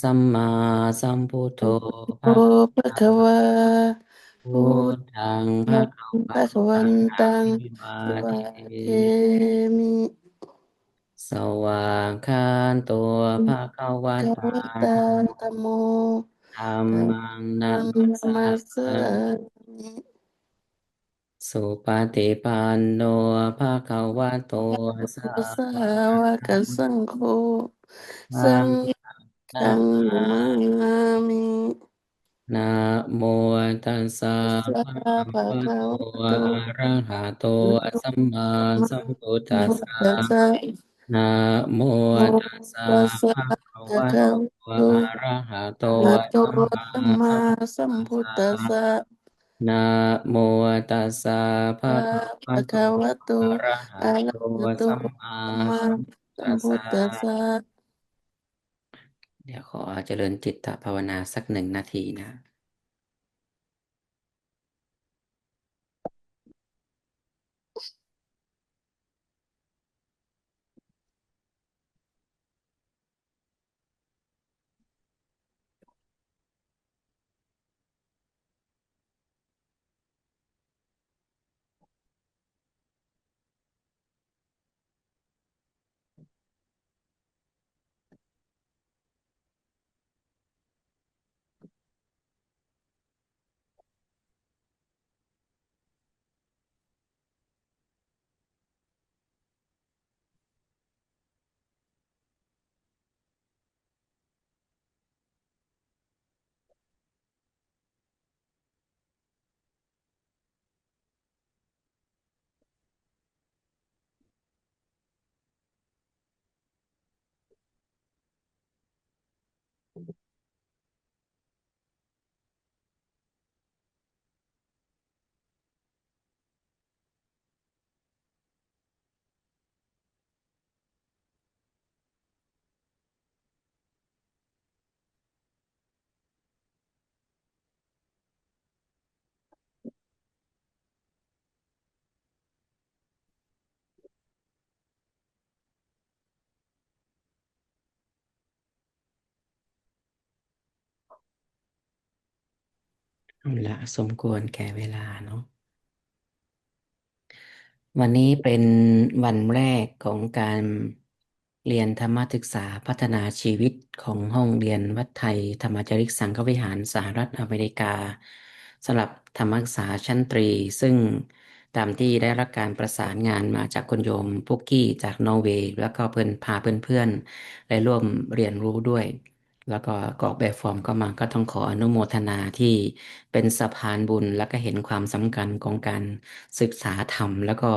สัมมาสัมพุทโธโอภะคะภะวะคะวาพุพุททธังภะธังคะพระวันตังคะวันอะตังภิวาวาเทเทมิ สวากขาโตภะคะวะภะคะตาวะตาธัมธัมโมธัมธัมมังนะมังมัสสานามัสสามิมิสุปฏิปันโนภะคะวะโตสา สาวกวกสังสังโฆฆสังฆัง นานามามินะโมตัสสะตัสสะภะคะภะคะวะโตวะโตอะระหะโตนะสัมมาโมสัมพุทธัสพุทสะธัสสะนะโมโมตัสสะตัสสะภะคะภะวะโตคะวะโตอะระหะโตอะโตสัมมาสัมมาสัมพุทสัมธัสพุทสะธัสสะนะโมตัสสะภะอะคะวะโตภะคะวะโตอะระหะอะโตระหะโตสัมมาสัมมาสัมพุทสัมพุธัสสะทธัสสะ เดี๋ยวขอเจริญจิตภาวนาสักหนึ่งนาทีนะ ละสมควรแก่เวลาเนาะวันนี้เป็นวันแรกของการเรียนธรรมศึกษาพัฒนาชีวิตของห้องเรียนวัดไทย ธรรมจาริกสังฆวิหารสหรัฐอเมริกาสำหรับธรรมศึกษาชั้นตรี ซึ่งตามที่ได้รับการประสานงานมาจากคุณโยมปุกกี้จากนอร์เวย์ แล้วก็เพื่อนพาเพื่อนๆได้ร่วมเรียนรู้ด้วย แล้วก็กรอกแบบฟอร์มก็มาก็ต้องขออนุโมทนาที่เป็นสะพานบุญแล้วก็เห็นความสำคัญของการศึกษาธรรม แล้วก็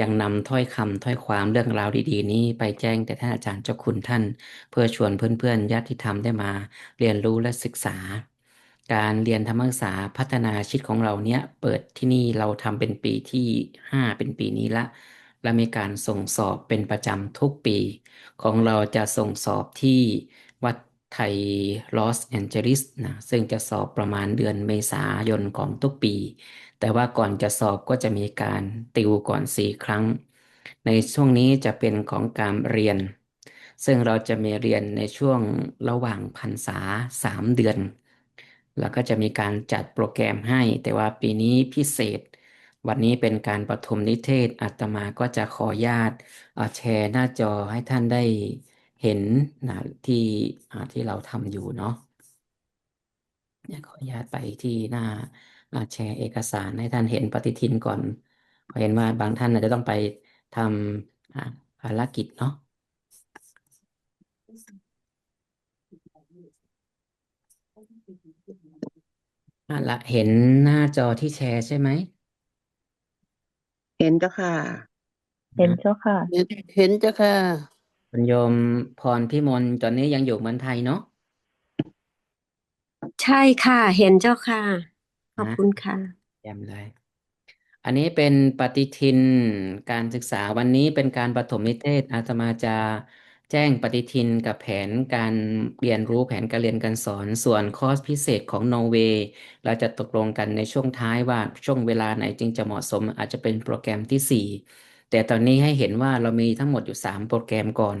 ยังนำถ้อยคำถ้อยความเรื่องราวดีๆ นี้ไปแจ้งแต่ท่านอาจารย์เจ้าคุณท่าน เพื่อชวนเพื่อนๆญาติธรรมได้มาเรียนรู้และศึกษา การเรียนธรรมศึกษาพัฒนาชีวิตของเราเนี้ยเปิดที่นี่เราทำเป็นปีที่ห้าเป็นปีนี้ละและมีการส่งสอบเป็นประจำทุกปี ของเราจะส่งสอบที่วัด ไทยลอสแอนเจลิสนะซึ่งจะสอบประมาณเดือนเมษายนของทุกปี แต่ว่าก่อนจะสอบก็จะมีการติวก่อนสี่ครั้ง ในช่วงนี้จะเป็นของการเรียน ซึ่งเราจะมีเรียนในช่วงระหว่างพรรษาสามเดือน แล้วก็จะมีการจัดโปรแกรมให้ แต่ว่าปีนี้พิเศษ วันนี้เป็นการประถมนิเทศอาตมาก็จะขอญาตแชร์หน้าจอให้ท่านได้ เห็นนะที่อ่าที่เราทำอยู่เนาะเนี่ยขออนุญาตไปที่หน้าอ่าแชร์เอกสารให้ท่านเห็นปฏิทินก่อนเพราะเห็นว่าบางท่านอาจจะต้องไปทำอ่าภารกิจเนาะอะละเห็นหน้าจอที่แชร์ใช่ไหม เห็นเจ้าค่ะ เห็นนะเจ้าค่ะ เห็นเห็นเจ้าค่ะ คุณโยมพรพิมลตอนนี้ยังอยู่เมืองไทยเนาะใช่ค่ะ เห็นเจ้าค่ะ ขอบนะคุณค่ะแจ่มเลย อันนี้เป็นปฏิทินการศึกษาวันนี้เป็นการประถมนิเทศอาตมาจะแจ้งปฏิทินกับแผนการเรียนรู้แผนการเรียนการสอนส่วนคอร์สพิเศษของนอร์เวย์เราจะตกลงกันในช่วงท้ายว่าช่วงเวลาไหนจึงจะเหมาะสมอาจจะเป็นโปรแกรมที่สี่ แต่ตอนนี้ให้เห็นว่าเรามีทั้งหมดอยู่สามโปรแกรมก่อน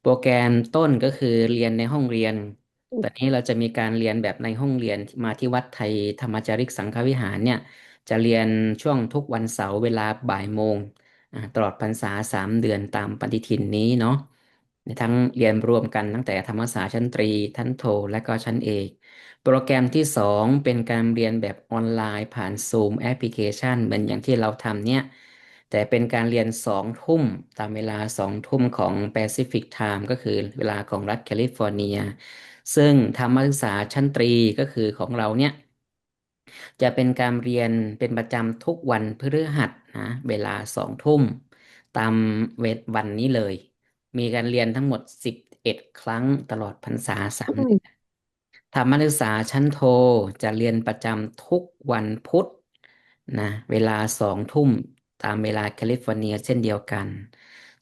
โปรแกรมต้นก็คือเรียนในห้องเรียน ตอนนี้เราจะมีการเรียนแบบในห้องเรียนมาที่วัดไทยธรรมจาริกสังฆวิหารเนี่ย จะเรียนช่วงทุกวันเสาร์เวลาบ่ายโมงตลอดพรรษาสามเดือนตามปฏิทินนี้เนาะทั้งเรียนรวมกันตั้งแต่ธรรมศาสตร์ชั้นตรีชั้นโท และก็ชั้นเอกโปรแกรมที่สองเป็นการเรียนแบบออนไลน์ผ่าน Zoom แอปพลิเคชัน เหมือนอย่างที่เราทำเนี่ย แต่เป็นการเรียนสองทุ่มตามเวลาสองทุ่มของ Pacific Time ก็คือเวลาของรัฐแคลิฟอร์เนีย ซึ่งธรรมศึกษาชั้นตรีก็คือของเราเนี่ยจะเป็นการเรียนเป็นประจำทุกวันพฤหัสนะเวลาสองทุ่ม ตามเวทวันนี้เลย มีการเรียนทั้งหมดสิบเอ็ดครั้งตลอดพรรษาสามเดือนธรรมศึกษาชั้นโทจะเรียนประจำทุกวันพุธนะเวลาสองทุ่ม ตามเวลาแคลิฟอร์เนียเช่นเดียวกัน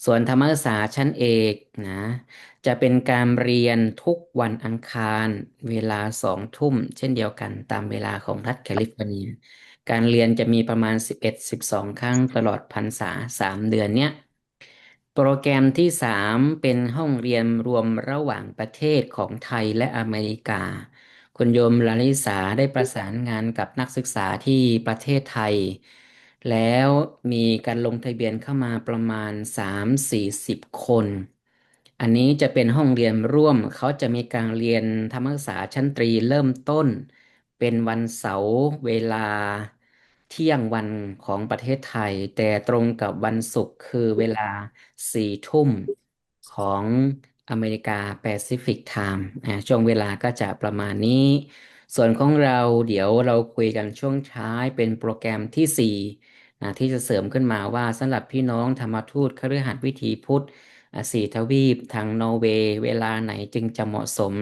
ส่วนธรรมศึกษาชั้นเอกนะ จะเป็นการเรียนทุกวันอังคารเวลาสองทุ่มเช่นเดียวกันตามเวลาของรัฐแคลิฟอร์เนีย การเรียนจะมีประมาณ 11-12 ครั้งตลอดพรรษา 3 เดือนเนี้ยโปรแกรมที่ 3 เป็นห้องเรียนรวมระหว่างประเทศของไทยและอเมริกา คุณโยมลาลิสาได้ประสานงานกับนักศึกษาที่ประเทศไทย แล้วมีการลงทะเบียนเข้ามาประมาณ 3-40 คน อันนี้จะเป็นห้องเรียนร่วม เขาจะมีการเรียนธรรมศึกษาชั้นตรีเริ่มต้น เป็นวันเสาร์เวลาเที่ยงวันของประเทศไทย แต่ตรงกับวันศุกร์คือเวลาสี่ทุ่มของอเมริกาแปซิฟิกไทม์อ่าช่วงเวลาก็จะประมาณนี้ ส่วนของเราเดี๋ยวเราคุยกันช่วงท้ายเป็นโปรแกรมที่สี่ ที่จะเสริมขึ้นมาว่าสำหรับพี่น้องธรรมทูตคฤหัสถ์วิถีพุทธสี่ทวีปทางนอร์เวย์เวลาไหนจึงจะเหมาะสม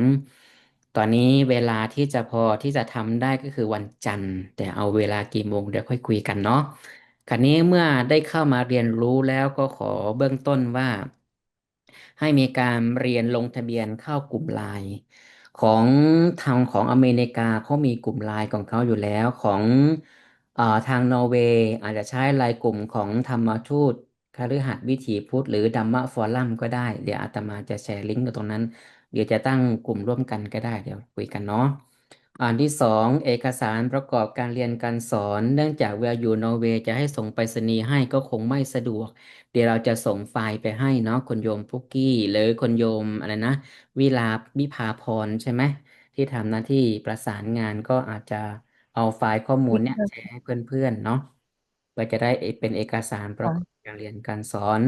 ตอนนี้เวลาที่จะพอที่จะทำได้ก็คือวันจันทร์ แต่เอาเวลากี่โมงเดี๋ยวค่อยคุยกันเนาะคราวนี้เมื่อได้เข้ามาเรียนรู้แล้วก็ขอเบื้องต้นว่า ให้มีการเรียนลงทะเบียนเข้ากลุ่มไลน์ของทางของอเมริกาเขามีกลุ่มไลน์ของเขาอยู่แล้วของ ทางนอร์เวย์อาจจะใช้ลน์กลุ่มของธรรมทูตคฤหัสถ์วิถีพุทธหรือดัมมะฟอรัมก็ได้ เดี๋ยวอาตมาจะแชร์ลิงก์ตรงนั้น เดี๋ยวจะตั้งกลุ่มร่วมกันก็ได้ เดี๋ยวคุยกันเนาะอันที่สองเอกสารประกอบการเรียนการสอน เนื่องจากเวลอยู่นอร์เวย์จะให้ส่งไปรษณีย์ให้ก็คงไม่สะดวก เดี๋ยวเราจะส่งไฟล์ไปให้เนาะคนโยมพุกกี้ หรือคนโยมอะไรนะ วิลาวิภาพรใช่ไหมที่ทำหน้าที่ประสานงานก็อาจจะ เอาไฟล์ข้อมูลเนี่ยแชร์ให้เพื่อนๆเนาะเพื่อจะได้เป็นเอกสารประกอบการเรียนการสอน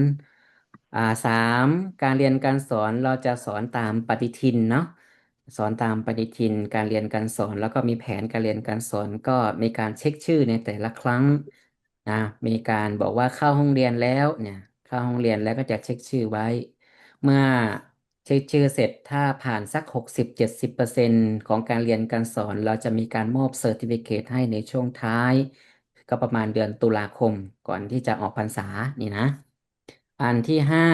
อ่าสามการเรียนการสอนเราจะสอนตามปฏิทินเนาะสอนตามปฏิทินการเรียนการสอน แล้วก็มีแผนการเรียนการสอนก็มีการเช็คชื่อในแต่ละครั้งนะมีการบอกว่าเข้าห้องเรียนแล้วเนี่ยเข้าห้องเรียนแล้วก็จะเช็คชื่อไว้ เมื่อเช็คชื่อเสร็จถ้าผ่านสักหกสิบเจ็ดสิบเปอร์เซ็นต์ของการเรียนการสอน เราจะมีการมอบเซอร์ติฟิเคตให้ในช่วงท้าย ก็ประมาณเดือนตุลาคมก่อนที่จะออกพรรษานี่นะ อันที่ห้า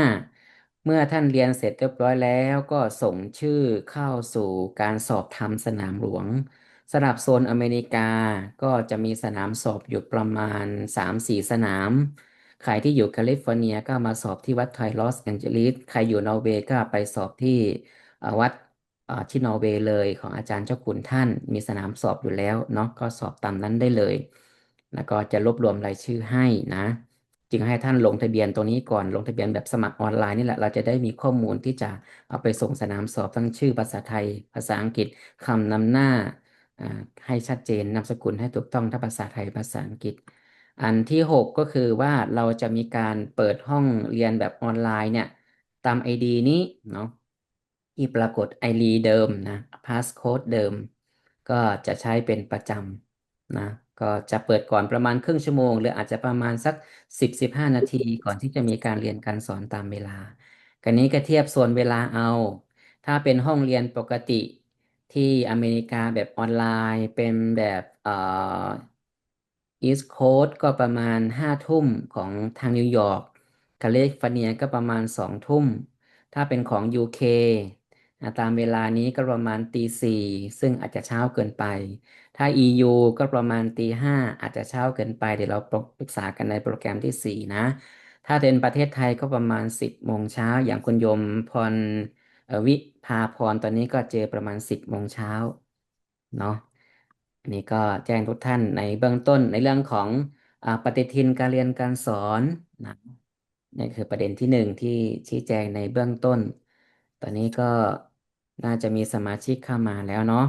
เมื่อท่านเรียนเสร็จเรียบร้อยแล้วก็ส่งชื่อเข้าสู่การสอบทำสนามหลวงสำหรับโซนอเมริกาก็จะมีสนามสอบอยู่ประมาณสามสี่สนาม ใครที่อยู่แคลิฟอร์เนียก็มาสอบที่วัดไทลอสแอนเจลิส ใครอยู่นอร์เวย์ก็ไปสอบที่วัดที่นอร์เวย์เลยของอาจารย์เจ้าคุณท่าน มีสนามสอบอยู่แล้วเนาะก็สอบตามนั้นได้เลย แล้วก็จะรวบรวมรายชื่อให้นะ จึงให้ท่านลงทะเบียนตรงนี้ก่อนลงทะเบียนแบบสมัครออนไลน์นี่แหละเราจะได้มีข้อมูลที่จะเอาไปส่งสนามสอบทั้งชื่อภาษาไทย ภาษาอังกฤษคำนำหน้าอ่าให้ชัดเจนนามสกุลให้ถูกต้องทั้งภาษาไทยภาษาอังกฤษ อันที่หกก็คือว่าเราจะมีการเปิดห้องเรียนแบบออนไลน์เนี่ยตามไอดีนี้เนาะที่ปรากฏไอดีเดิมนะพาสโค้ดเดิม ก็จะใช้เป็นประจำนะก็จะเปิดก่อนประมาณครึ่งชั่วโมง หรืออาจจะประมาณสักสิบสิบห้านาที ก่อนที่จะมีการเรียนการสอนตามเวลากันนี้ก็เทียบส่วนเวลาเอา ถ้าเป็นห้องเรียนปกติที่อเมริกาแบบออนไลน์เป็นแบบเอ่อ East Coast ก็ประมาณห้าทุ่มของทางนิวยอร์กแคลิฟอร์เนียก็ประมาณสองทุ่ม ถ้าเป็นของ UK ตามเวลานี้ก็ประมาณตีสี่ซึ่งอาจจะเช้าเกินไป ถ้า EU ก็ประมาณตีห้าอาจจะเช้าเกินไป เดี๋ยวเราปรึกษากันในโปรแกรมที่สี่นะ ถ้าเป็นประเทศไทยก็ประมาณสิบโมงเช้า อย่างคุณยมพรวิภาพรตอนนี้ก็เจอประมาณสิบโมงเช้าเนาะ นนี้ก็แจ้งทุกท่านในเบื้องต้นในเรื่องของอปฏิทินการเรียนการสอนนะนี่คือประเด็นที่หนึ่งที่ชี้แจงในเบื้องต้น ตอนนี้ก็น่าจะมีสมาชิกเข้ามาแล้วเนาะ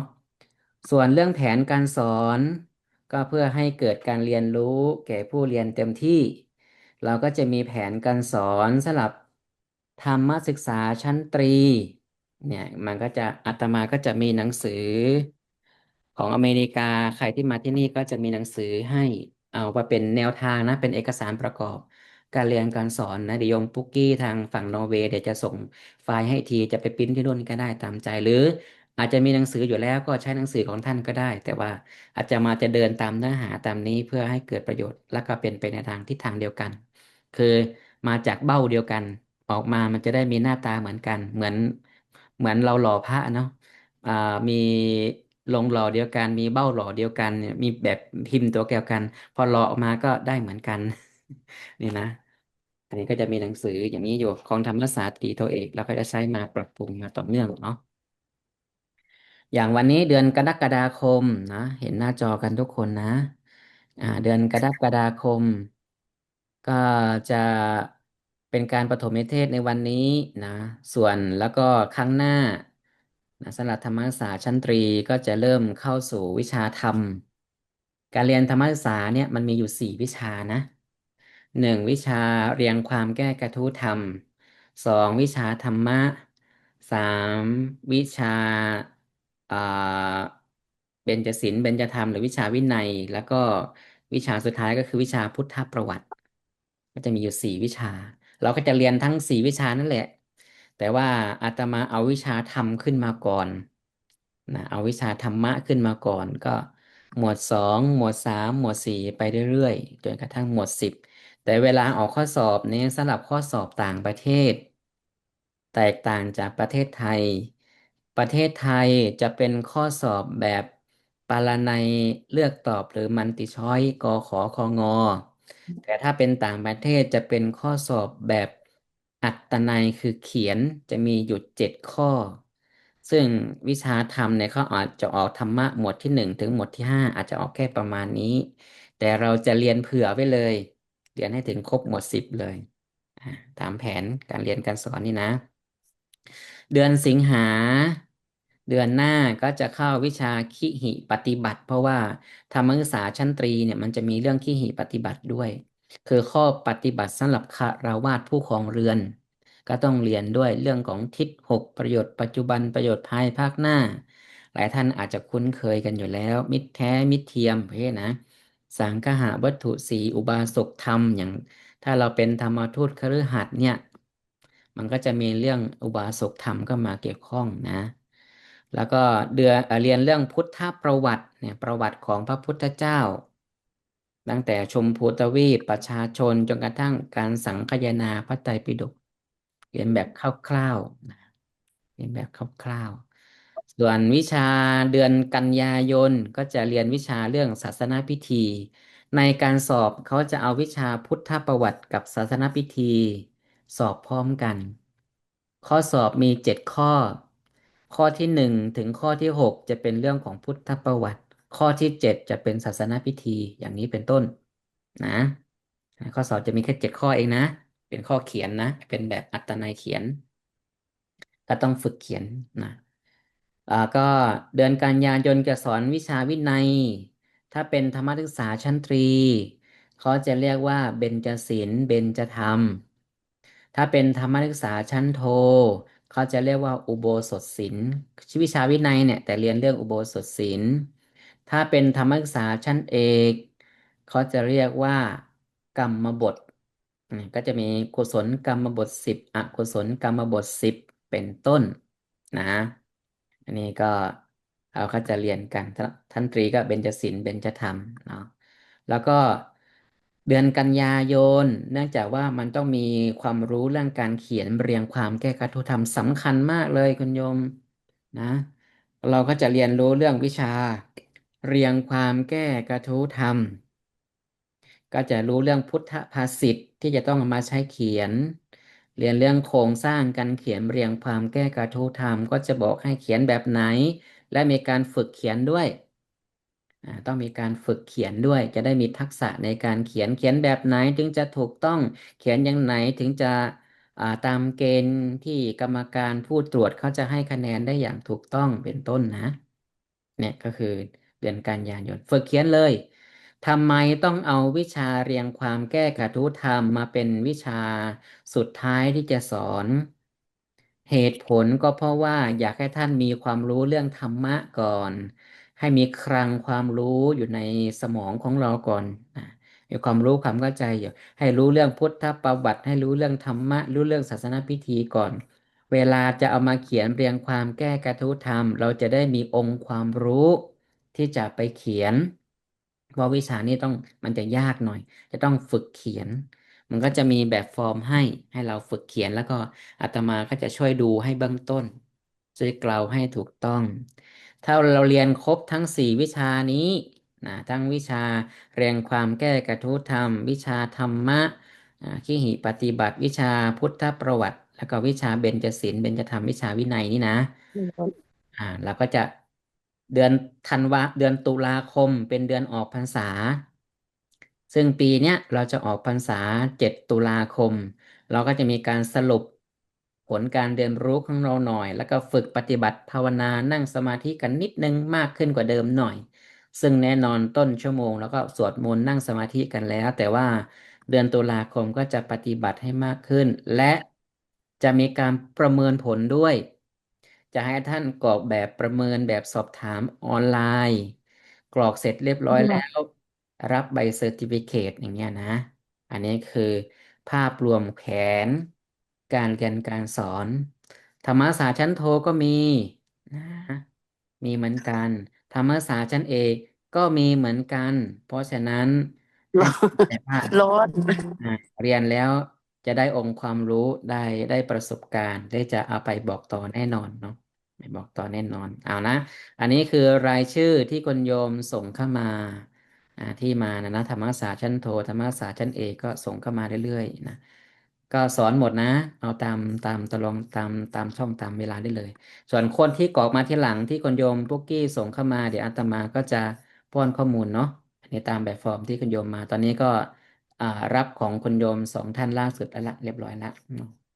ส่วนเรื่องแผนการสอน ก็เพื่อให้เกิดการเรียนรู้แก่ผู้เรียนเต็มที่ เราก็จะมีแผนการสอนสำหรับธรรมศึกษาชั้นตรีเนี่ยมันก็จะอาตมาก็จะมีหนังสือ ของอเมริกาใครที่มาที่นี่ก็จะมีหนังสือให้เอาไปเป็นแนวทางนะ เป็นเอกสารประกอบ การเรียนการสอนนะเดี๋ยวยมปุ๊กกี้ทางฝั่งนอร์เวย์เดี๋ยวจะส่งไฟล์ให้ทีจะไปปริ้นที่นู่นก็ได้ตามใจหรือ อาจจะมีหนังสืออยู่แล้วก็ใช้หนังสือของท่านก็ได้ แต่ว่าอาจจะมาจะเดินตามเนื้อหาตามนี้เพื่อให้เกิดประโยชน์ และก็เป็นไปในทางทิศทางเดียวกัน คือมาจากเบ้าเดียวกัน ออกมามันจะได้มีหน้าตาเหมือนกัน เหมือนเหมือนเราหล่อพระเนาะอ่ามี ลงหล่อเดียวกัน มีเบ้าหล่อเดียวกัน มีแบบพิมพ์ตัวเดียวกัน พอหล่อออกมาก็ได้เหมือนกัน นี่นะ อันนี้ก็จะมีหนังสืออย่างนี้อยู่ของธรรมศาสตร์ตีโทเอกแล้วก็จะใช้มาปรับปรุงมาต่อเนื่องเนาะอย่างวันนี้เดือนกรกฎาคมนะเห็นหน้าจอกันทุกคนนะ อ่า เดือนกรกฎาคม ก็จะเป็นการประถมเทศในวันนี้นะ ส่วนแล้วก็ครั้งหน้า นะสำหรับธรรมศึกษาชั้นตรีก็จะเริ่มเข้าสู่วิชาธรรม การเรียนธรรมศึกษาเนี่ยมันมีอยู่สี่วิชานะหนึ่งวิชาเรียงความแก้กระทู้ธรรมสองวิชาธรรมะสามวิชาอ่าเบญจศิลป์เบญจธรรมหรือวิชาวินัย แล้วก็วิชาสุดท้ายก็คือวิชาพุทธประวัติ ก็จะมีอยู่สี่วิชา เราก็จะเรียนทั้งสี่วิชานั่นแหละ แต่ว่าอาตมาเอาวิชาธรรมขึ้นมาก่อนนะเอาวิชาธรรมะขึ้นมาก่อน ก็หมวดสองหมวดสามหมวดสี่ไปเรื่อยๆจนกระทั่งหมวดสิบแต่เวลาออกข้อสอบนี้สำหรับข้อสอบต่างประเทศ แตกต่างจากประเทศไทย ประเทศไทยจะเป็นข้อสอบแบบปารนัยเลือกตอบหรือมัลติช้อยกอขอคองอ แต่ถ้าเป็นต่างประเทศจะเป็นข้อสอบแบบ อัตนัยคือเขียนจะมีอยู่เจ็ดข้อ ซึ่งวิชาธรรมเนี่ยเขาอาจจะออกธรรมะหมวดที่หนึ่งถึงหมวดที่ห้าอาจจะออกแค่ประมาณนี้ แต่เราจะเรียนเผื่อไว้เลย เรียนให้ถึงครบหมวดสิบเลยตามแผนการเรียนการสอนนี่นะ เดือนสิงหา เดือนหน้าก็จะเข้าวิชาคิหิปฏิบัติ เพราะว่าธรรมศึกษาชั้นตรีเนี่ยมันจะมีเรื่องคิหิปฏิบัติด้วย คือข้อปฏิบัติสำหรับคฤหัสถ์ผู้ครองเรือน ก็ต้องเรียนด้วยเรื่องของทิศหกประโยชน์ปัจจุบันประโยชน์ภายภาคหน้า หลายท่านอาจจะคุ้นเคยกันอยู่แล้ว มิตรแท้มิตรเทียมเพนะสังคหวัตถุสีอุบาสกธรรมอย่าง ถ้าเราเป็นธรรมทูตคฤหัสเนี่ยมันก็จะมีเรื่องอุบาสกธรรมก็มาเกี่ยวข้องนะ แล้วก็เดือเรียนเรื่องพุทธประวัติเนี่ยประวัติของพระพุทธเจ้า ตั้งแต่ชมพูทวีปประชาชนจนกระทั่งการสังคายนาพระไตรปิฎกเรียนแบบคร่าวๆนะเรียนแบบคร่าวๆ ส่วนวิชาเดือนกันยายนก็จะเรียนวิชาเรื่องศาสนาพิธี ในการสอบเขาจะเอาวิชาพุทธประวัติกับศาสนาพิธี สอบพร้อมกัน ข้อสอบมีเจ็ดข้อ ข้อที่หนึ่งถึงข้อที่หกจะเป็นเรื่องของพุทธประวัติ ข้อที่เจ็ดจะเป็นศาสนาพิธีอย่างนี้เป็นต้นนะข้อสอบจะมีแค่เจ็ดข้อเองนะ เป็นข้อเขียนนะ เป็นแบบอัตนัยเขียน ก็ต้องฝึกเขียนนะอ่าก็เดือนกันยายนจะสอนวิชาวินัย ถ้าเป็นธรรมศึกษาชั้นตรี เขาจะเรียกว่าเบญจศีลเบญจธรรม ถ้าเป็นธรรมศึกษาชั้นโทเขาจะเรียกว่าอุโบสถศีลวิชาวินัยเนี่ยแต่เรียนเรื่องอุโบสถศีล ถ้าเป็นธรรมศึกษาชั้นเอกเขาจะเรียกว่ากรรมบท ก็จะมีกุศลกรรมบทสิบอกุศลกรรมบทสิบเป็นต้นนะ อันนี้ก็เราก็จะเรียนกันท่านตรีก็เบญจศีลป์เบญจธรรมเนาะแล้วก็เดือนกันยายน เนื่องจากว่ามันต้องมีความรู้เรื่องการเขียนเรียงความแก้กระทู้ธรรมสำคัญมากเลยคุณโยมนะ เราก็จะเรียนรู้เรื่องวิชา เรียงความแก้กระทู้ธรรม ก็จะรู้เรื่องพุทธภาษิตที่จะต้องมาใช้เขียน เรียนเรื่องโครงสร้างการเขียนเรียงความแก้กระทู้ธรรม ก็จะบอกให้เขียนแบบไหน และมีการฝึกเขียนด้วยต้องมีการฝึกเขียนด้วย จะได้มีทักษะในการเขียนเขียนแบบไหนถึงจะถูกต้องเขียนอย่างไหนถึงจะาตามเกณฑ์ที่กรรมการผู้ตรวจเขาจะให้คะแนนได้อย่างถูกต้องเป็นต้นนะ เนี่ยก็คือ เดือนกันยายนฝึกเขียนเลยทำไมต้องเอาวิชาเรียงความแก้กระทู้ธรรมมาเป็นวิชาสุดท้ายที่จะสอน เหตุผลก็เพราะว่าอยากให้ท่านมีความรู้เรื่องธรรมะก่อน ให้มีคลังความรู้อยู่ในสมองของเราก่อนมีความรู้ความเข้าใจอยู่ให้รู้เรื่องพุทธประวัติ ให้รู้เรื่องธรรมะ รู้เรื่องศาสนพิธีก่อน เวลาจะเอามาเขียนเรียงความแก้กระทู้ธรรม เราจะได้มีองค์ความรู้ ที่จะไปเขียนเพราะวิชานี้ต้องมันจะยากหน่อย จะต้องฝึกเขียน มันก็จะมีแบบฟอร์มให้ให้เราฝึกเขียนแล้วก็อาตมาก็จะช่วยดูให้เบื้องต้นช่วยกล่าวให้ถูกต้อง ถ้าเราเรียนครบทั้งสี่วิชานี้นะทั้งวิชาเรียงความแก้กระทู้ธรรม วิชาธรรมะอ่าขีหิปฏิบัติ วิชาพุทธประวัติ แล้วก็วิชาเบญจศีลเบญจธรรมวิชาวินัยนี่นะอ่าเราก็จะ เดือนธันวาเดือนตุลาคมเป็นเดือนออกพรรษา ซึ่งปีเนี้ยเราจะออกพรรษาเจ็ดตุลาคม เราก็จะมีการสรุปผลการเรียนรู้ของเราหน่อย แล้วก็ฝึกปฏิบัติภาวนานั่งสมาธิกันนิดนึงมากขึ้นกว่าเดิมหน่อย ซึ่งแน่นอนต้นชั่วโมง แล้วก็สวดมนต์นั่งสมาธิกันแล้ว แต่ว่าเดือนตุลาคมก็จะปฏิบัติให้มากขึ้น และจะมีการประเมินผลด้วย จะให้ท่านกรอกแบบประเมินแบบสอบถามออนไลน์ กรอกเสร็จเรียบร้อยแล้ว รับใบเซอร์ติฟิเคตอย่างเงี้ยนะ อันนี้คือภาพรวมแผน การเรียนการสอน ธรรมศาสตร์ชั้นโทก็มีนะมีเหมือนกัน ธรรมศาสตร์ชั้นเอกก็มีเหมือนกัน เพราะฉะนั้นให้เข้าใจว่าร้อนอ่าเรียนแล้วจะได้องค์ความรู้ได้ได้ประสบการณ์ ได้จะเอาไปบอกต่อแน่นอนเนาะ ไปบอกต่อแน่นอน เอานะ อันนี้คือรายชื่อที่คุณโยมส่งเข้ามาอ่าที่มานะนะธรรมศาสตร์ชั้นโทธรรมศาสตร์ชั้นเอกก็ส่งเข้ามาเรื่อยๆนะก็สอนหมดนะ เอาตามตามตารางตามตามช่องตามเวลาได้เลย ส่วนคนที่กรอกมาที่หลังที่คุณโยมปุ๊กกี้ส่งเข้ามาเดี๋ยวอาตมาก็จะป้อนข้อมูลเนาะอันตามแบบฟอร์มที่คุณโยมมา ตอนนี้ก็อ่ารับของคุณโยมสองท่านล่าสุดแล้วละเรียบร้อยแล้วเนาะ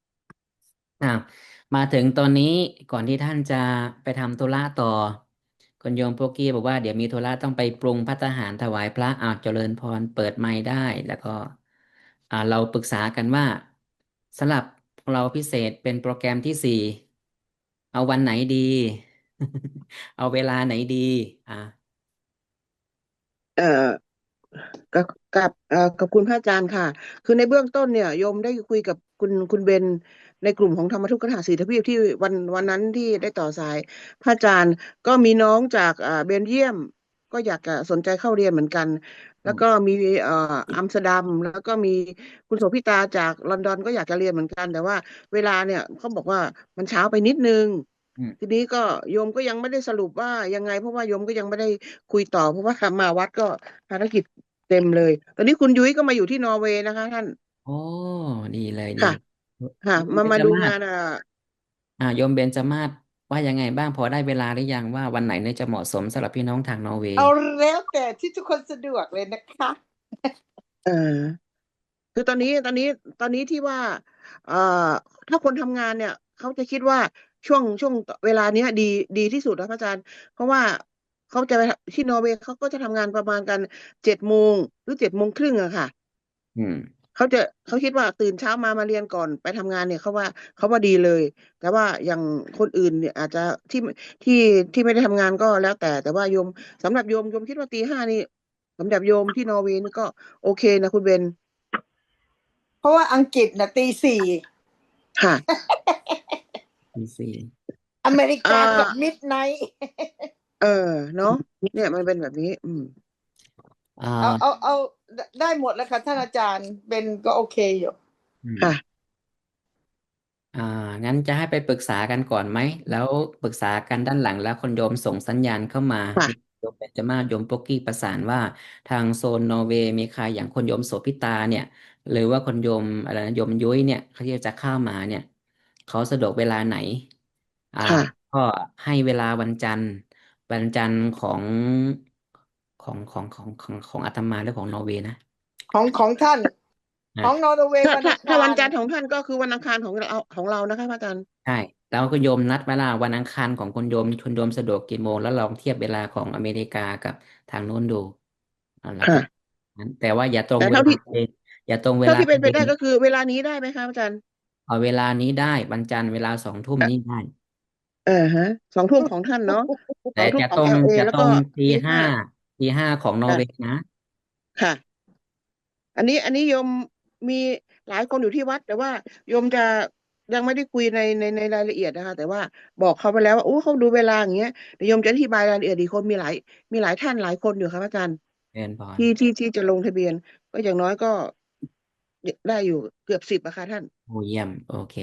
อ่ามาถึงตอนนี้ก่อนที่ท่านจะไปทำธุระต่อคุณโยมโปกี้บอกว่าเดี๋ยวมีธุระต้องไปปรุงภัตตาหารถวายพระอ้าวเจริญพรเปิดไมค์ได้ แล้วก็อ่าเราปรึกษากันว่าสำหรับเราพิเศษเป็นโปรแกรมที่สี่เอาวันไหนดี เอาเวลาไหนดี อ่าเอ่อกับกับเอ่อกับคุณพระอาจารย์ค่ะ คือในเบื้องต้นเนี่ยโยมได้คุยกับคุณคุณเบน ในกลุ่มของธรรมทุกขถาสีทวีปที่วันวันนั้นที่ได้ต่อสายพระอาจารย์ก็มีน้องจากอ่าเบลเยียม ก็อยากจะสนใจเข้าเรียนเหมือนกัน แล้วก็มีเอ่ออัมสเตอร์ดัมแล้วก็มีคุณโสภิตาจากลอนดอนก็อยากจะเรียนเหมือนกัน แต่ว่าเวลาเนี่ยเขาบอกว่ามันเช้าไปนิดนึงอืมทีนี้ก็โยมก็ยังไม่ได้สรุปว่ายังไง เพราะว่าโยมก็ยังไม่ได้คุยต่อ เพราะว่ามาวัดก็ภารกิจเต็มเลย ตอนนี้คุณยุ้ยก็มาอยู่ที่นอร์เวย์นะคะ ท่านโอ้ดีเลยดีค่ะ ค่ะโยมาเบมาญจดูมาศงานอะอ่าโยมเบญจมาศว่ายังไงบ้างพอได้เวลาหรือยังว่าวันไหนเนี่ยจะเหมาะสมสำหรับพี่น้องทางนอร์เวย์เอาแล้วแต่ที่ทุกคนสะดวกเลยนะคะเออคือตอนนี้ตอนนี้ตอนนี้ที่ว่า เอ่อถ้าคนทำงานเนี่ย เขาจะคิดว่าช่วงช่วงเวลาเนี้ยดีดีที่สุดนะพระอาจารย์ เพราะว่าเขาจะไปที่นอร์เวย์เขาก็จะทำงานประมาณกันเจ็ดโมงหรือเจ็ดโมงครึ่งอะค่ะ อืม เขาจะเขาคิดว่าตื่นเช้ามามาเรียนก่อนไปทำงานเนี่ยเขาว่าเขาว่าดีเลย แต่ว่าอย่างคนอื่นเนี่ยอาจจะที่ที่ที่ไม่ได้ทำงานก็แล้วแต่ แต่ว่าโยมสำหรับโยมโยมคิดว่าตีห้านี่สำหรับโยมที่นอร์เวย์นี่ก็โอเคนะคุณเบนเพราะว่าอังกฤษนะตีสี่ค่ะดีสี่อเมริกาอ่ากับมิดไนท์เออเนาะเนี่ยมันเป็นแบบนี้ อืม อ่าเอาเอาเอาได้หมดแล้วค่ะท่านอาจารย์เบนก็โอเคอยู่อืมค่ะ อ่างั้นจะให้ไปปรึกษากันก่อนไหม แล้วปรึกษากันด้านหลังแล้วคนโยมส่งสัญญาณเข้ามาค่ะ โยมเบญจมาศโยมโปกกี้ประสานว่า ทางโซนนอร์เวย์มีใครอย่างคนโยมโสภิตาเนี่ย หรือว่าคนโยมอะไรนะโยมยุ้ยเนี่ยเขาที่จะเข้ามาเนี่ยเขาสะดวกเวลาไหน อ่าค่ะ ก็ให้เวลาวันจันทร์วันจันทร์ของ ของของของของของอาตมาหรือของนอร์เวย์นะ ของของท่านอะของนอร์เวย์ถ้าวันถ้าอังถ้าคาวันรจันทร์ของท่านก็คือวันอังคารของเราของเรานะคะพระอาจารย์ใช่แล้วก็โยมนัดเวลาวันอังคารของคนโยมคนโยมสะดวกกี่โมงแล้วลองเทียบเวลาของอเมริกากับทางโน้นดูอ่าแล้วค่ะก็นั้นแต่ว่าอย่าตรงแต่เวเท่าลาที่เองอย่าตรงเวเท่าลาที่เป็นไปเอได้งก็คือเวลานี้ได้ไหมคะพระอาจารย์เอาเวลานี้ได้วันจันทร์เวลาสองทุ่มนี้ได้ เออฮะสองทุ่มของท่านเนาะสแต่องทุ่มจะขอตรงง LA จะแล้วตรก็งตีตีห้า ห้าตีห้าของนอร์ค่ะเวย์นะ ค่ะ อันนี้อันนี้โยมมีหลายคนอยู่ที่วัด แต่ว่าโยมจะยังไม่ได้คุยในในในรายละเอียดนะคะ แต่ว่าบอกเขาไปแล้วว่าโอ้เขาดูเวลาอย่างเงี้ยเดี๋ยวโยมจะอธิบายรายละเอียดอีกคนมีหลาย มีหลายท่านหลายคนอยู่ครับอาจารย์เรียนพรที่ที่ที่จะลงทะเบียน ก็อย่างน้อยก็ได้อยู่เกือบสิบอะค่ะท่านโอ้เยี่ยม โอเค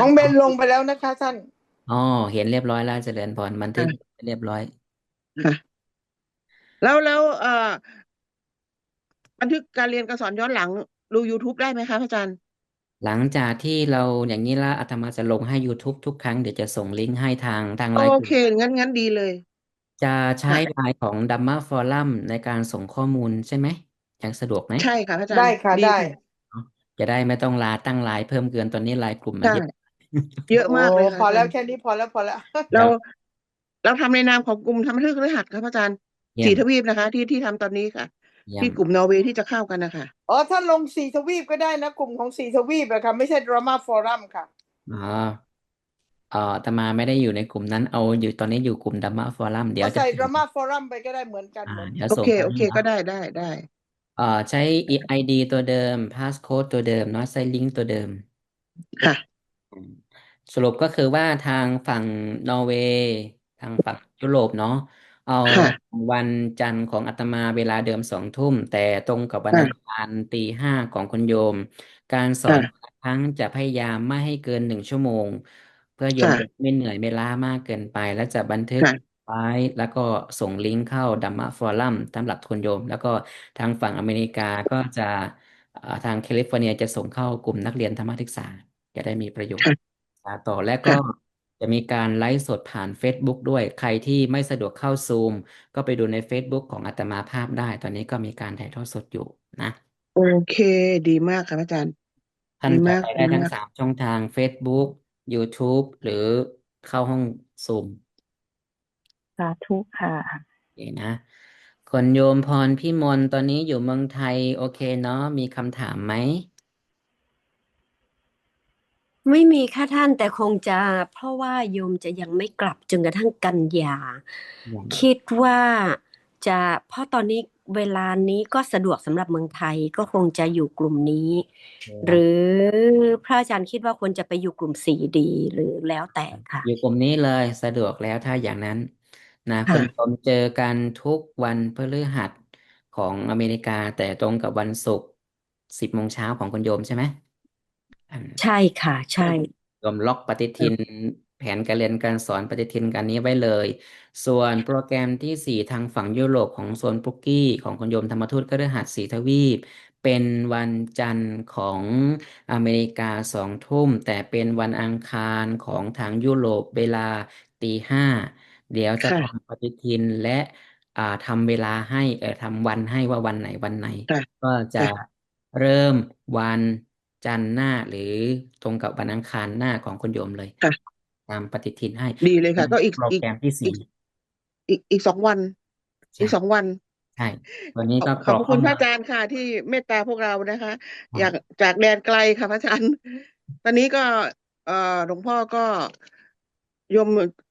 ของเบนลงไปแล้วนะคะท่านอ๋อเห็นเรียบร้อยแล้วเจริญพรบันทึกเรียบร้อยค่ะ แล้วแล้วเอ่อบันทึกการเรียนการสอนย้อนหลังดู YouTube ได้ไหมคะพระอาจารย์ หลังจากที่เราอย่างนี้แล้วอาตมาจะลงให้ YouTube ทุกครั้งเดี๋ยวจะส่งลิงก์ให้ทางทางไลโอน์กลุ่เค มงั้นงั้นดีเลย จะใช้ค่ะไลน์ของ Dhamma Forum ในการส่งข้อมูลใช่ไหมยังสะดวกไหม ใช่ค่ะพระอาจารย์ได้ค่ะดีได้ ค่ะจะได้ไม่ต้องลาตั้งไลน์เพิ่มเกินตอนนี้ไลน์กลุ่มมันใช่เยอะ เยอะมากเลยโอ้ค่ะพออาแล้จาวรย์ แค่นี้พอแล้วพอแล้ว เรา เราทำในนามของกลุ่มธรรมทึกฤหัสครับพระอาจารย์เยี่ย สี่มทวีปนะคะ ที่ที่ทำตอนนี้ค่ะเยี่ยที่มกลุ่มนอร์เวย์ที่จะเข้ากันนะคะอ๋อท่านลงสี่ทวีปก็ได้นะ กลุ่มของสี่ทวีปอะค่ะไม่ใช่ดราม่าฟอรัมค่ะอ๋อเอ่ออาตมาไม่ได้อยู่ในกลุ่มนั้นเอาอยู่ตอนนี้อยู่กลุ่ม Dhamma Forum เดี๋ยวก็จะใส่ส่ดรางม่าฟอรัมไปก็ได้เหมือนกันอ่าเหมือนเดี๋ยวโอส่งเคไปโอเคให้ก็เนาะได้ได้ได้เอ่อใช้ ID ตัวเดิม passcode ตัวเดิมเนาะใช้ลิงก์ตัวเดิมค่ะอืมสรุปก็คือว่าทางฝั่งนอร์เวย์ ทางฝั่งยุโรปเนาะ เอาค่ะวันจันทร์ของอาตมาเวลาเดิมสองทุ่ม แต่ตรงกับวันค่ะอังคารตีห้าของคุณโยม การสอค่ะนแต่ละครั้งจะพยายามไม่ให้เกินหนึ่งชั่วโมง เพื่อโยมค่ะจะไม่เหนื่อยไม่ล้ามากเกินไป และจะบันทึกค่ะไว้แล้วก็ส่งลิงก์เข้าดัมมะฟอรัมสำหรับคุณโยม แล้วก็ทางฝั่งอเมริกาก็จะอ่าทางแคลิฟอร์เนียจะส่งเข้ากลุ่มนักเรียนธรรมศึกษาจะได้มีประโยชน์ค่ะศึกษาต่อและก็ค่ะ จะมีการไลฟ์สดผ่าน Facebook ด้วย ใครที่ไม่สะดวกเข้าซูม ก็ไปดูใน Facebook ของอาตมาภาพได้ ตอนนี้ก็มีการถ่ายทอดสดอยู่นะโอเค ดีมากค่ะพระอาจารย์ท่านดีจะมากไปดีได้ทั้งมาก สามช่องทาง Facebook YouTube หรือเข้าห้องซูม สาธุค่ะ โอเคนะคนโยมพรพิมลตอนนี้อยู่เมืองไทย โอเคเนาะมีคำถามไหม ไม่มีค่ะท่านแต่คงจะเพราะว่าโยมจะยังไม่กลับจนกระทั่งกันยายังคิดว่าจะเพราะตอนนี้เวลานี้ก็สะดวกสำหรับเมืองไทยก็คงจะอยู่กลุ่มนี้ หรือพระอาจารย์คิดว่าควรจะไปอยู่กลุ่มสี่ดีหรือแล้วแต่ค่ะ อยู่กลุ่มนี้เลยสะดวกแล้วถ้าอย่างนั้นนะคค่ะนโยมเจอกันทุกวันพฤหัสของอเมริกาแต่ตรงกับวันศุกร์สิบโมงเช้าของคนโยมใช่ไหมอืม ใช่ค่ะ ใช่ รวมล็อกปฏิทินแผนการเรียนการสอนปฏิทินกันนี้ไว้เลย ส่วนโปรแกรมที่สี่ทางฝั่งยุโรปของโซนปุกกี้ ของคนโยมธรรมทูตคฤหัสถ์สีทวีป เป็นวันจันทร์ของอเมริกาสองทุ่ม แต่เป็นวันอังคารของทางยุโรปเวลาตีห้าเดี๋ยวจะค่ะ ทำปฏิทินและอ่าทำเวลาให้เออทำวันให้ว่าวันไหนวันไหน ค่ะ ก็จะค่ะ เริ่มวัน จันทร์หน้าหรือตรงกับวันอังคารหน้าของคุณโยมเลยค่ะ ตามปฏิทินให้ดีเลยค่ะ ก็อีกโปรอีกแกรมที่อีสี่กอีกอีกสองวันใช่อีกสองวัน ใช่ตัวนี้ขอบก็ขกอบรอกพระคุข้อณพมูระลอาจารย์ค่ะ ที่เมตตาพวกเรานะคะครับอยากจากแดนไกลค่ะพระอาจารย์ ตอนนี้ก็ เอ่อหลวงพ่อก็โยม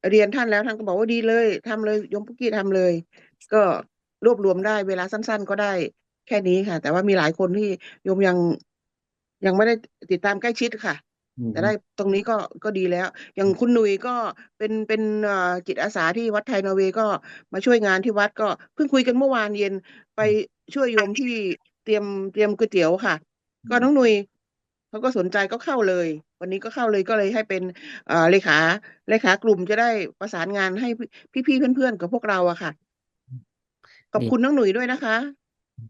เรียนท่านแล้วท่านก็บอกว่าดีเลยทำเลยโยมปุกกี้ทำเลย ก็รวบรวมได้เวลาสั้น ๆ ก็ได้แค่นี้ค่ะ แต่ว่ามีหลายคนที่โยมยัง ยังไม่ได้ติดตามใกล้ชิดค่ะอืมแต่ได้ตรงนี้ก็ก็ดีแล้ว อย่างคุณหนุ่ยก็เป็นเป็นเอ่อจิตอาสาที่วัดไทยนอร์เวย์ก็มาช่วยงานที่วัดก็เพิ่งคุยกันเมื่อวานเย็นไปช่วยโยมที่เตรียมเตรียมก๋วยเตี๋ยวค่ะ ก็น้องหนุ่ยเขาก็สนใจก็เข้าเลย วันนี้ก็เข้าเลยก็เลยให้เป็นเอ่อเลขาเลขากลุ่มจะได้ประสานงานให้พี่ๆเพื่อนๆกับพวกเราอะค่ะขอบดีคุณน้องหนุ่ยด้วยนะคะสา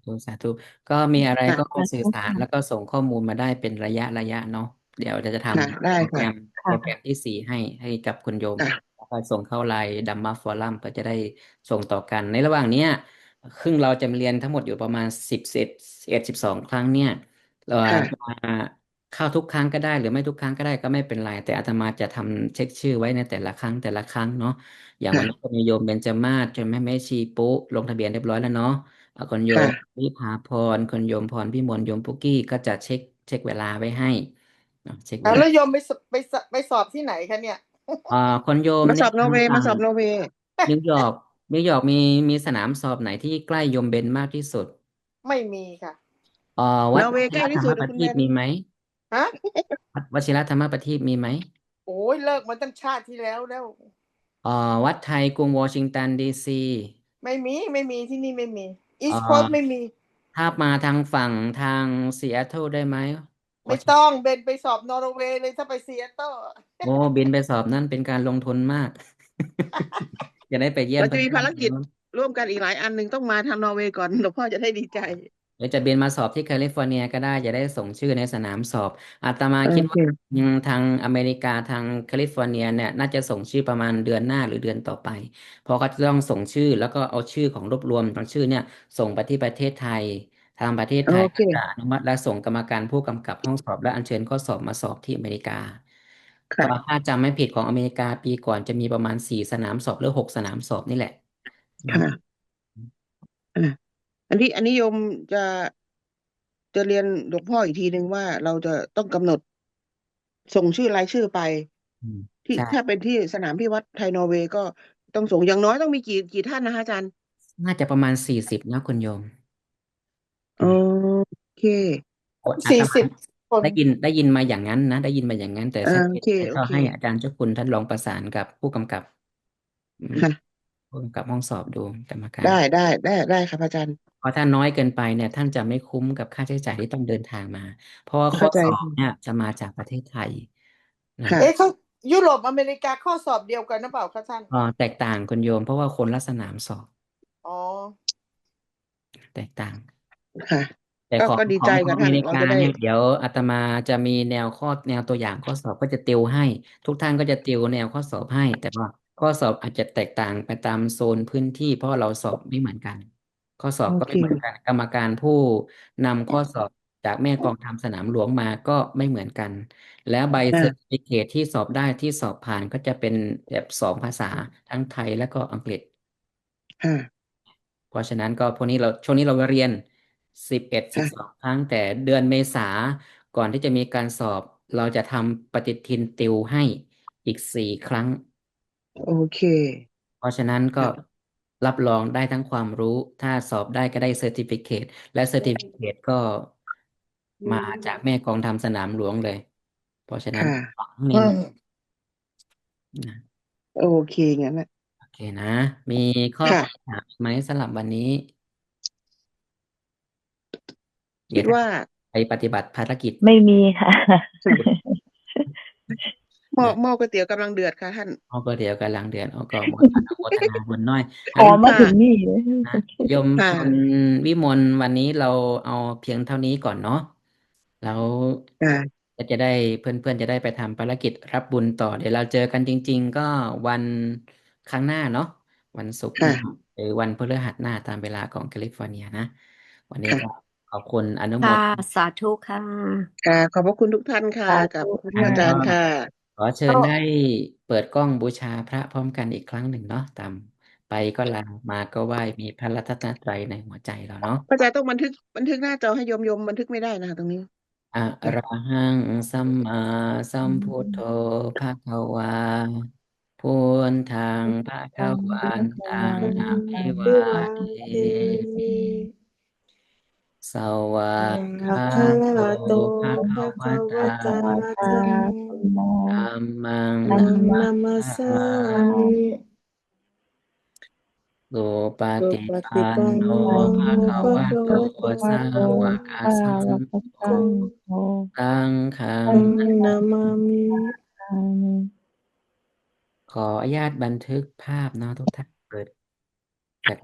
ธุสาธุก็มีอะไรค่ะก็สาสื่อธุสารค่ะแล้วก็ส่งข้อมูลมาได้เป็นระยะระยะเนาะเดี๋ยวจะจะทค่ะำได้โปรแกรค่ะมโปรแกรมที่สี่ให้ให้กับคุณโยมค่ะแล้วก็ส่งเข้าไลน์ดัมมาฟอรัมเพื่อจะได้ส่งต่อกัน ในระหว่างเนี้ยครึ่งเราจะเรียนทั้งหมดอยู่ประมาณสิบเอ็ดเอ็ดสิบสองครั้งเนี่ยเราค่ะ จะเข้าทุกครั้งก็ได้หรือไม่ทุกครั้งก็ได้ก็ไม่เป็นไรแต่อาตมาจะทำเช็คชื่อไว้ในแต่ละครั้งแต่ละครั้งเนาะอย่างวันค่ะนี้คุณโยมเบญจมาศจนแม่แม่ชีปุ๊ลงทะเบียนเรียบร้อยแล้วเนาะอ่า คุณโยค่ะมวิภาพรคุณโยมพรพิมลโยมปุกกี้ก็จะเช็คเช็คเวลาไว้ให้เนาะเช็คเวอะลาแล้วโยมไปสไปสไปสอบที่ไหนคะเนี่ยอ่าคุณโยมมาสอบนอร์เวย์ทมาสอบนอร์เวย์นิวยอร์กนิวยอร์กมีมีสนามสอบไหนที่ใกล้โยมเบนมากที่สุดไม่มีค่ะอ่าวัดนอร์เวย์ใกล้ที่ธรสุรดมปอะระคุณทีเบปนมีไหมฮะ วัดวชิรธรรมประทีปมีไหมโอ้ยเลิกมาตั้งชาติที่แล้วแล้วอ่าวัดไทยกรุงวอชิงตันดีซี ไม่มีไม่มีที่นี่ไม่มี อีสอ่าต์โคสไม่มี ถ้ามาทางฝั่งทางซีแอตเทิลได้ไหมไม่ต้องเบนไปสอบนอร์เวย์เลยถ้าไปซีแอตเทิลโอ้บินไปสอบนั่นเป็นการลงทุนมากจะได้ไปเยี่ยมเราจะมีเพื่อนๆภารกิจเนอะร่วมกันอีกหลายอันหนึ่งต้องมาทางนอร์เวย์ก่อนหลวงพ่อจะได้ดีใจ เดี๋ยวจะบินมาสอบที่แคลิฟอร์เนียก็ได้จะได้ส่งชื่อในสนามสอบอาตมาโอคิดเคว่าทางทางอเมริกาทางแคลิฟอร์เนียเนี่ยน่าจะส่งชื่อประมาณเดือนหน้าหรือเดือนต่อไป เพราะเขาจะต้องส่งชื่อแล้วก็เอาชื่อของรวบรวมทั้งชื่อเนี่ยส่งไปที่ประเทศไทย ทางประเทศไทยโอเคก็จะอนุมัติและส่งกรรมการผู้กำกับห้องสอบและอัญเชิญข้อสอบมาสอบที่อเมริกาค่ะก็ถ้าจำไม่ผิดของอเมริกาปีก่อนจะมีประมาณสี่สนามสอบหรือหกสนามสอบนี่แหละเนาะค่ะอะ อันนี้อันนี้โยมจะจะเรียนหลวงพ่ออีกทีหนึ่งว่าเราจะต้องกำหนดส่งชื่อรายชื่อไป อืมที่ใช่ ถ้าเป็นที่สนามที่วัดไทยนอร์เวย์ก็ต้องส่งอย่างน้อยต้องมีกี่กี่ท่านนะคะอาจารย์น่าจะประมาณสี่สิบนะคุณโยมโอเคอาสี่ตสิบมาคนได้ยินได้ยินมาอย่างนั้นนะ ได้ยินมาอย่างนั้น แต่เอชัอดโอเจนเคแต่โอก็เคให้อาจารย์เจ้าคุณท่านลองประสานกับผู้กำกับ อืมค่ะ ผู้กำกับห้องสอบดูกรรมการได้ได้ได้ได้ครับอาจารย์เพราะถ้าน้อยเกินไปเนี่ย ท่านจะไม่คุ้มกับค่าใช้จ่ายที่ต้องเดินทางมา เพราะว่าข้อเข้าใจสอบเนี่ยจะมาจากประเทศไทยนะค่ะเอ๊ะเขายุโรปอเมริกาข้อสอบเดียวกันหรือเปล่าคะท่านก็แตกต่างคุณโยม เพราะว่าคนละสนามสอบอ๋อแตกต่างค่ะแต่ก็ของก็ดีขอใจงขกัอบงอท่าเมนริเรากาจะได้เนี่ยเดี๋ยวอาตมาจะมีแนวข้อแนวตัวอย่างข้อสอบก็จะติวให้ ทุกท่านก็จะติวแนวข้อสอบให้ แต่ว่า ข้อสอบอาจจะแตกต่างไปตามโซนพื้นที่ เพราะเราสอบไม่เหมือนกัน ข้อสอบโอก็เคไม่เหมือนกัน กรรมการผู้นำข้อสอบจากแม่กลองทำสนามหลวงมาก็ไม่เหมือนกัน แล้วใบเซอค่ะร์ติฟิเคทที่สอบได้ที่สอบผ่านก็จะเป็นแบบสองภาษาทั้งไทยและก็อังกฤษค่ะเพราะฉะนั้นก็พวกนี้เราช่วงนี้เราเรียนสิบเอ็ดสิบค่ะสองครั้งแต่เดือนเมษาก่อนที่จะมีการสอบ เราจะทำปฏิทินติวให้อีกสี่ครั้ง โอเค เพราะฉะนั้นก็ค่ะรับรองได้ทั้งความรู้ ถ้าสอบได้ก็ได้เซอร์ติฟิเคตและเซอร์ติฟิเคตก็มาจากแม่กองทำสนามหลวงเลย เพราะฉะนั้นค่ะหวังเน้อืนมนะโอเคงั้นนะโอเคนะ มีข้อค่ะถามไหมสำหรับวันนี้ คิเดี๋ยดวถ้าว่า ไปปฏิบัติภารกิจไม่มีค่ะ หม้อนะหม้อก๋วยเตี๋ยวกำลังเดือดค่ะท่านเอาก็เดี๋ยวกำลังเดือนเอาก็หมดอนุโมทนาบุญหน้อยขอมาค่ะถึงนี่เลย นะโยมค่ะ คุณวิมลวันนี้เราเอาเพียงเท่านี้ก่อนเนาะแล้วค่ะก็จะได้เพื่อนๆจะได้ไปทำภารกิจรับบุญต่อ เดี๋ยวเราเจอกันจริง ๆ ก็วันข้างหน้าเนาะวันศุกร์หค่ะ น้าหรือวันพฤหัสหน้าตามเวลาของแคลิฟอร์เนียนะ วันนี้ค่ะ ก็ขอบคุณอนุโมค่ะ ทนาสาธุค่ะ ค่ะ ขอบพระคุณทุกท่านค่ะ สากับธุคุณอ่าอาจารย์ก็ค่ะ ขอเชิญได้เปิดกล้องบูชาพระพร้อมกันอีกครั้งหนึ่งเนาะตามไปก็ลามาก็ไหว้มีพระรัตนตรัยในหัวใจเราเนาะ พระอาจารย์ต้องบันทึกบันทึกหน้าจอให้โยมโยมบันทึกไม่ได้นะคะตรงนี้ อะค่ะระหังสัมมาสัมพุทโธภะคะวาพุทธังภะคะวันตังอะภิวาเทมิ สวากขาโตภะคะวะตาธัมมังธันัมมมังมัสสามิสุปฏิปันโนภะคะวะโตสาวกสังโฆสังฆังนามิขออนุญาตบันทึกภาพเนาะทุกท่านเปิดแฟลช